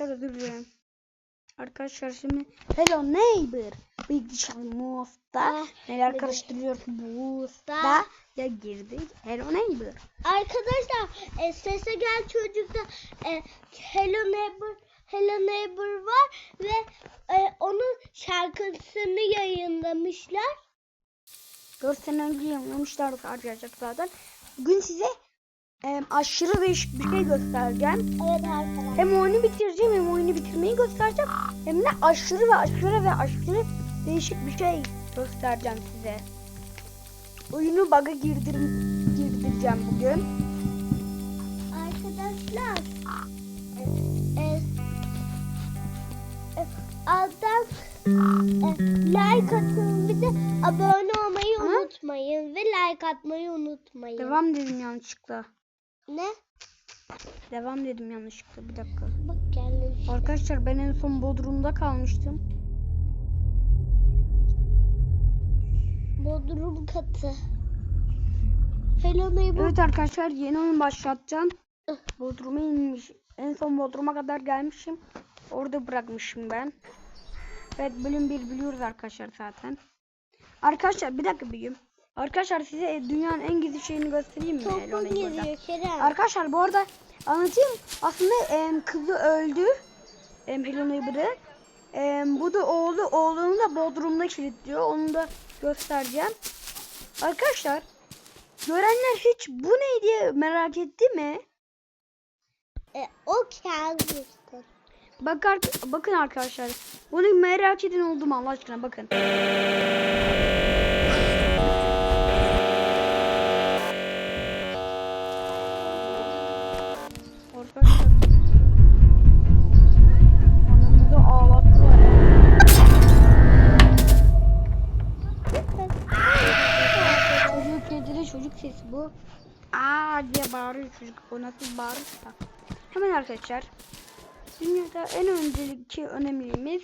Özür dilerim. Arkadaşlar şimdi Hello Neighbor bilgisayar Musta Ah, neler Da. da ya girdik Hello Neighbor. Arkadaşlar e, sese gel çocukta e, Hello Neighbor Hello Neighbor var ve e, onun şarkısını yayınlamışlar. 4 sene önce yayınlamışlardı arkadaşlar zaten. Bugün size em, aşırı değişik bir şey göstereceğim. Evet arkadaşlar. Hem oyunu bitireceğim hem oyunu bitirmeyi göstereceğim. Hem de aşırı ve aşırı ve aşırı değişik bir şey göstereceğim size. Oyunu bug'a girdir girdireceğim bugün. Arkadaşlar e, e, e, alttan e, like atın bir de abone olmayı unutmayın ve like atmayı unutmayın. Devam dedim yanlışlıkla. Ne? Devam dedim yanlışlıkla bir dakika. Bak geldim. Arkadaşlar ben en son Bodrum'da kalmıştım. Bodrum katı. Hello neighbor. Evet arkadaşlar yeni oyun başlatacağım. Bodrum'a inmiş. En son Bodrum'a kadar gelmişim. Orada bırakmışım ben. Evet bölüm 1 biliyoruz arkadaşlar zaten. Arkadaşlar bir dakika gün. Arkadaşlar size dünyanın en gizli şeyini göstereyim mi? Neighbor'da? geliyor Kerem. Arkadaşlar bu arada anlatayım. Aslında em, kızı öldü. Em, Neighbor'ı. Em, bu da oğlu. Oğlunu da Bodrum'da kilitliyor. Onu da göstereceğim. Arkadaşlar görenler hiç bu ne diye merak etti mi? E, o kendisi. Bak, ar- bakın arkadaşlar. Bunu merak edin oldu mu Allah aşkına bakın. Sesi bu. Aa diye bağırıyor çocuk. O nasıl bağırırsa. Hemen arkadaşlar. Dünyada en öncelikli önemlimiz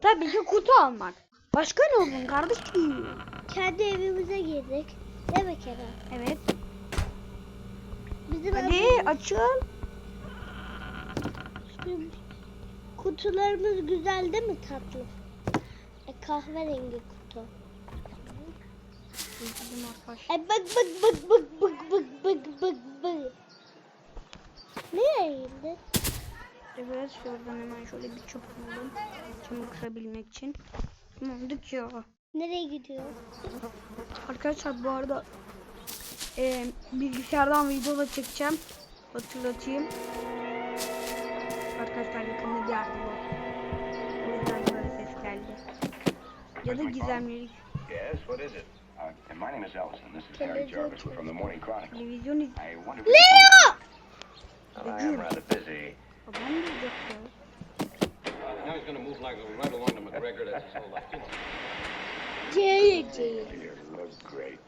tabii ki kutu almak. Başka ne olsun kardeşim? Kendi evimize girdik. Değil mi Kerem? Evet. Bizim Hadi evimiz- açıl. Kutularımız güzel değil mi tatlı? E, kahverengi kutu. Bizim arkadaşlar. E bak bak bak bak bak bak bak bak bak. Nereye indin? Evet şuradan hemen şöyle bir çöp buldum. Camı kırabilmek için. Tamam ya. Nereye gidiyor? Arkadaşlar bu arada e, bilgisayardan video da çekeceğim. Hatırlatayım. Arkadaşlar yakında bir araba var. O yüzden böyle ses geldi. Ya da gizemlilik. Yes, what is it? And my name is Ellison. This is Harry Jarvis from the Morning Chronicle. I wonder Leo! Well, I am rather busy. Now he's going to move like right along to McGregor. That's his whole life. You look great.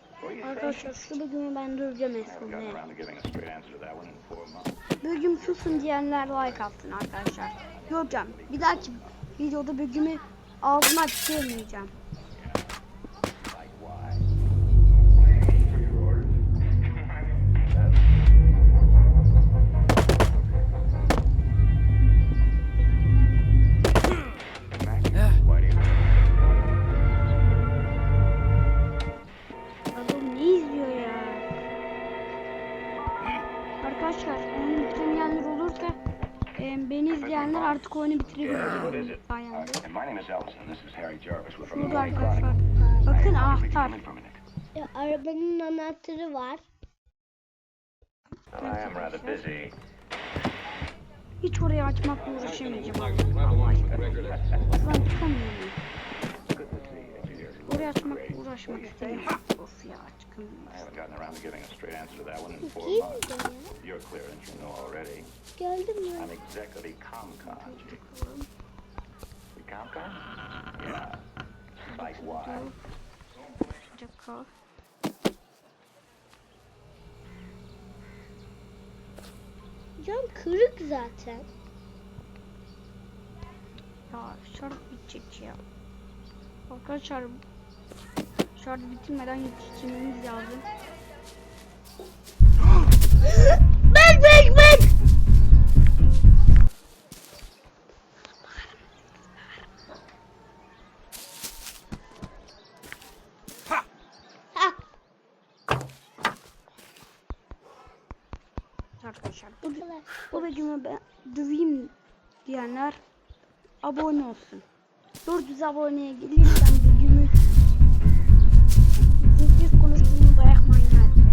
Arkadaşlar şu bölümü ben duracağım esnafını. Bölüm susun diyenler like atsın arkadaşlar. Göreceğim. Bir dahaki videoda bölümü ağzına açtırmayacağım. Şimdi arkadaşlar. Bakın anahtar. Ya, arabanın anahtarı var. Hiç orayı açmakla uğraşamayacağım. Allah aşkına. Ben tutamıyorum. Orayı açmakla uğraşmak istedim. Of ya çıkın. Geldim ben. I'm exactly Comcon. Yeah. Like. Cam kırık zaten. Ya şarj bitecek ya. Arkadaşlar şarj bitirmeden yetiştirmemiz lazım. videomu ben döveyim diyenler abone olsun. 400 aboneye gelirsem videomu düzgün konuştuğumu bırakmayın hadi.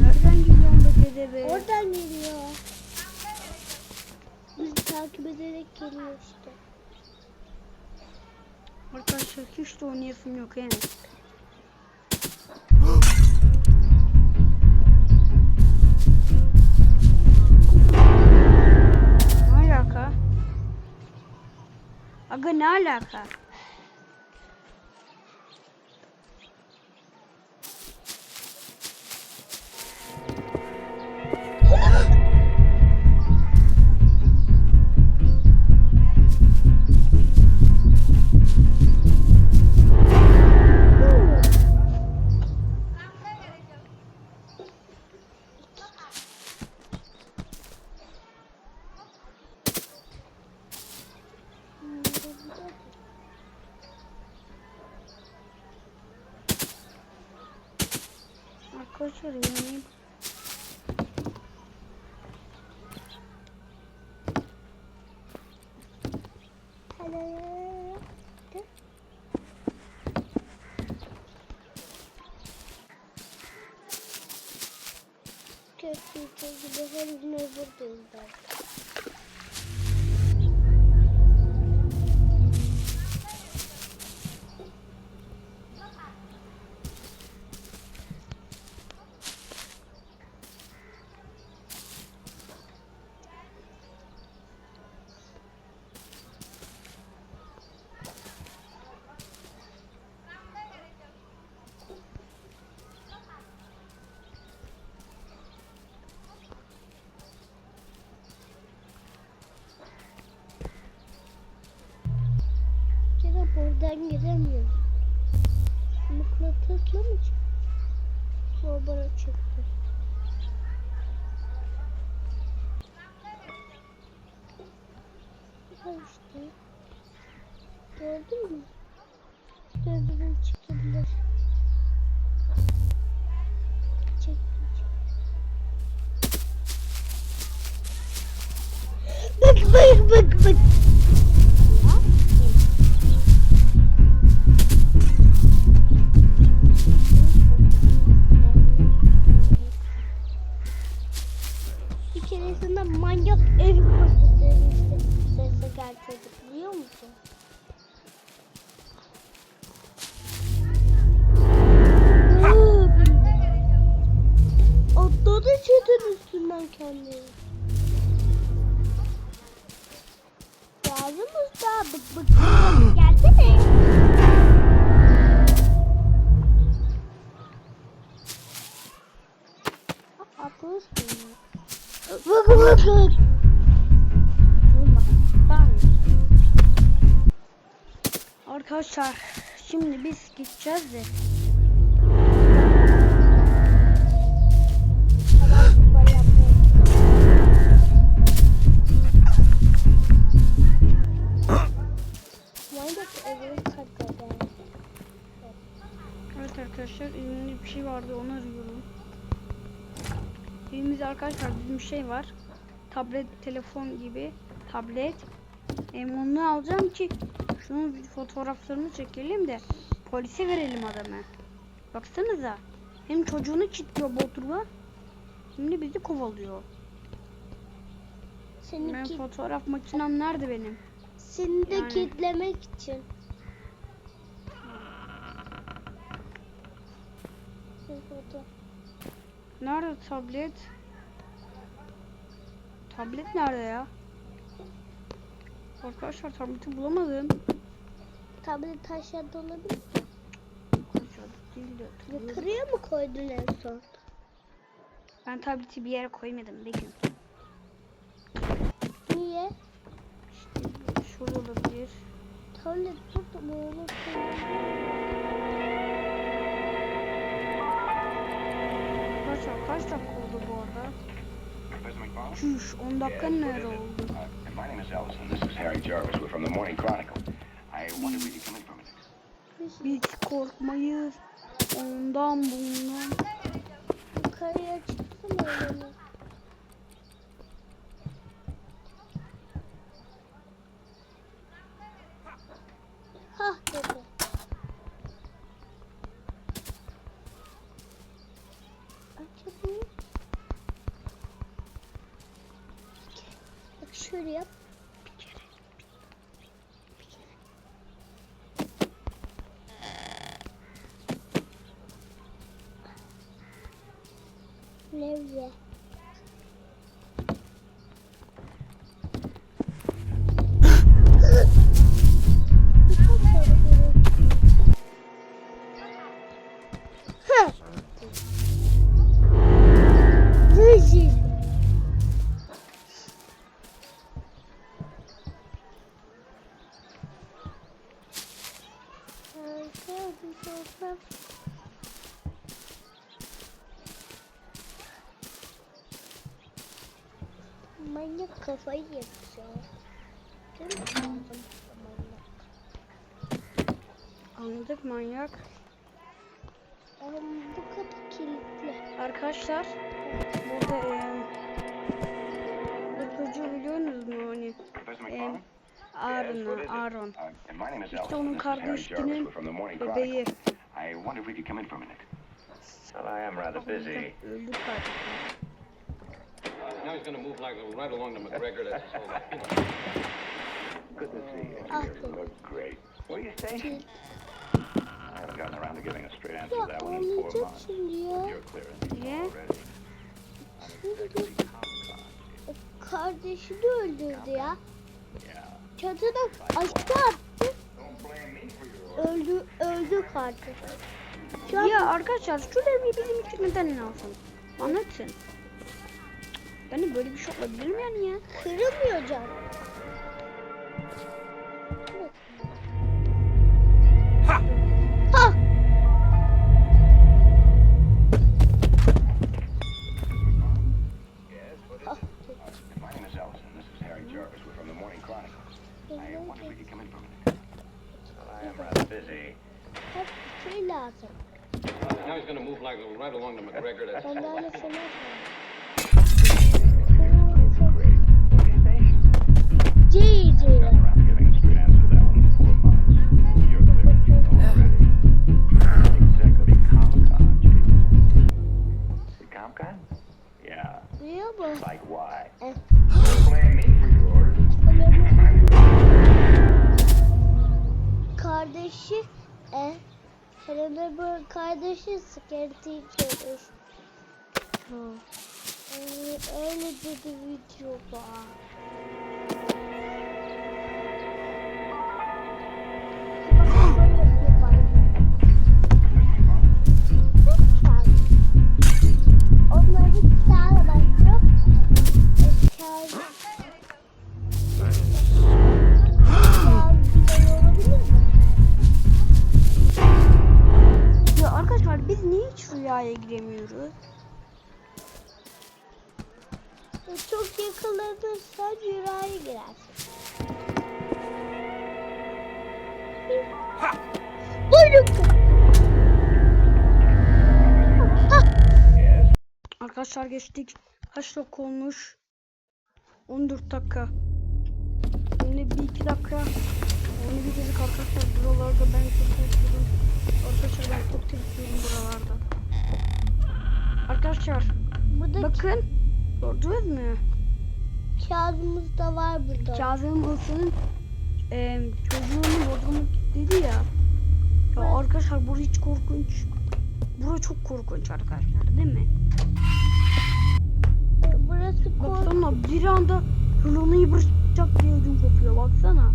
Nereden geliyorsun be dede be? Oradan geliyor. Bizi takip ederek geliyor işte. Arkadaşlar hiç de oynayasım yok yani. Aga ne alaka? Arkadaşlar yani Hello. Kötü gibi her gün buradayım mı çıktı? O bana çıktı. Manyak ev fırtınası sesi getirdik biliyor musun? Atladı çatın üstünden kendini. Yazım usta bık bık gelsene. Atlamışsın ya. Arkadaşlar şimdi biz gideceğiz de. Evet arkadaşlar elimde bir şey vardı onu arkadaşlar bizim şey var. Tablet, telefon gibi tablet. Hem onu alacağım ki şunun bir fotoğraflarını çekelim de polise verelim adamı. Baksanıza. Hem çocuğunu kilitliyor Bodrum'a. Hem de bizi kovalıyor. Ben Seninki, fotoğraf makinem nerede benim? seni de Yani. kilitlemek için. Nerede tablet? Tablet nerede ya? Arkadaşlar tableti bulamadım. Tablet aşağıda olabilir. Arkadaşlar değil de hatırlıyorum. Yukarıya mı koydun en son? Ben tableti bir yere koymadım Begüm. Niye? Şurada olabilir. Tablet burada mı olur? Arkadaşlar kaç dakika oldu bu arada? Professor McFarland? Çüş 10 dakika nerede oldu? My name is Elvis, and this is Harry Jarvis. We're from the Morning Chronicle. I wondered where you coming from. Biz korkmayız. Ondan bundan. Yukarıya çıksana öyle. Hah dedi. lewie. Thank you. Manyak kafayı yapacağım. Değil mi? Manyak. Anladık manyak. Ama bu kapı kilitli. Arkadaşlar burada eee bu çocuğu biliyorsunuz mu hani eee McFarland? Aaron, Aaron. Uh, İşte onun kardeşinin bebeği. I wonder if we could come in for a minute. Well, I am rather busy. Now he's gonna move like right along to McGregor. That's his whole life. Good to see you. Ah. You look great. Where are you? Kilit. I haven't gotten around to giving a straight answer to that one in four months. You're clear as you Niye? already. Kardeşini öldürdü ya. Yeah. Çatıda aşağı attı. Öldü, öldü kardeş. Şu an Ya arkadaşlar şu devreyi bizim için neden alsın? Anlatın. Yani böyle bir şey olabilir mi yani ya? kırılmıyor can. Dedi videoda. Arkadaşlar geçtik. Kaç dakika olmuş? 14 dakika. Şimdi bir iki dakika. Onu bitirdik arkadaşlar. Buralarda ben çok korkuyorum. Arkadaşlar ben çok tirsiyorum buralarda. Arkadaşlar Bu da bakın. Gördünüz mü? kağıdımız da var burada. Kazım Ilsın'ın e, çocuğunu bodrumu dedi ya. Ya arkadaşlar bu hiç korkunç. Bura çok korkunç arkadaşlar değil mi? Kork. Baksana bir anda Hırlanı yıpıracak diye ödüm kopuyor baksana.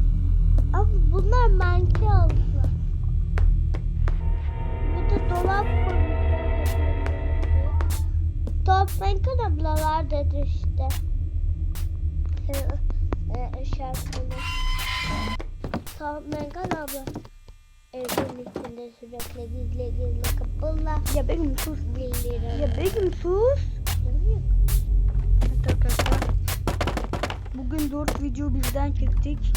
Abi bunlar manke aldılar. Burada dolap koymuşlar. Top manken ablalar dedi işte. Ee, e, şarkını. Top manken abla. Evin içinde sürekli gizli gizli kapılar. Ya Begüm sus. Ya Begüm sus. Bugün 4 video birden çektik.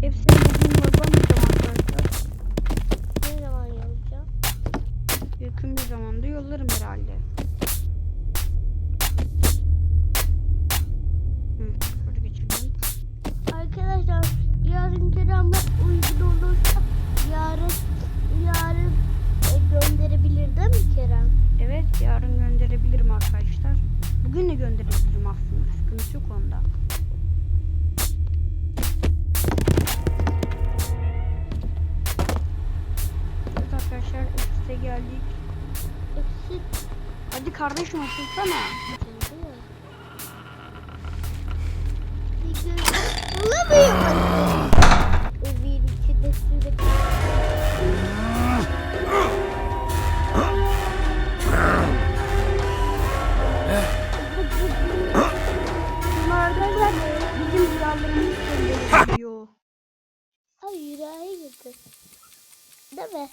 Hepsini bugün yazamayacağım arkadaşlar. Ne zaman yazacağım? yakın bir zamanda yollarım herhalde. Hı. Arkadaşlar yarın Kerem'e uygun olursa yarın yarın e, gönderebilir değil mi Kerem? Evet yarın gönderebilirim arkadaşlar. Bugün de gönderebilirim aslında. Sıkıntı yok onda. Kardeşim açılsana. Bulamıyorum. Evin içinde sürekli. Bunlar arkadaşlar bizim rüyalarımızı gönderiyor. Ay yüreğe girdi. Değil mi?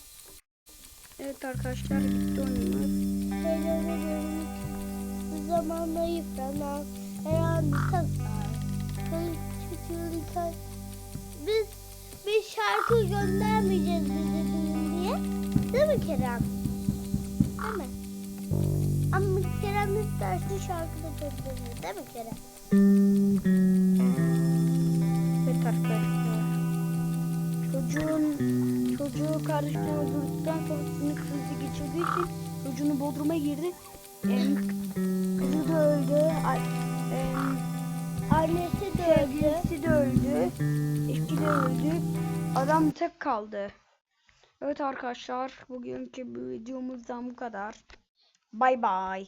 Evet arkadaşlar gitti oyunumuz. Böyle zamanla yıpranan herhangi tasar. Çocuğun kay. Biz bir şarkı göndermeyeceğiz bize diye. Değil mi Kerem? Değil mi? Ama Kerem isterse şarkı da gönderir. Değil mi Kerem? Evet arkadaşlar. Çocuğun çocuğu kardeşini öldürdükten sonra sinir krizi geçirdiği için çocuğunu bodruma girdi. Em, kızı da öldü. Em, Annesi de öldü. sevgilisi de öldü. Eşi de öldü. Adam tek kaldı. Evet arkadaşlar bugünkü bu videomuzdan bu kadar. Bay bay.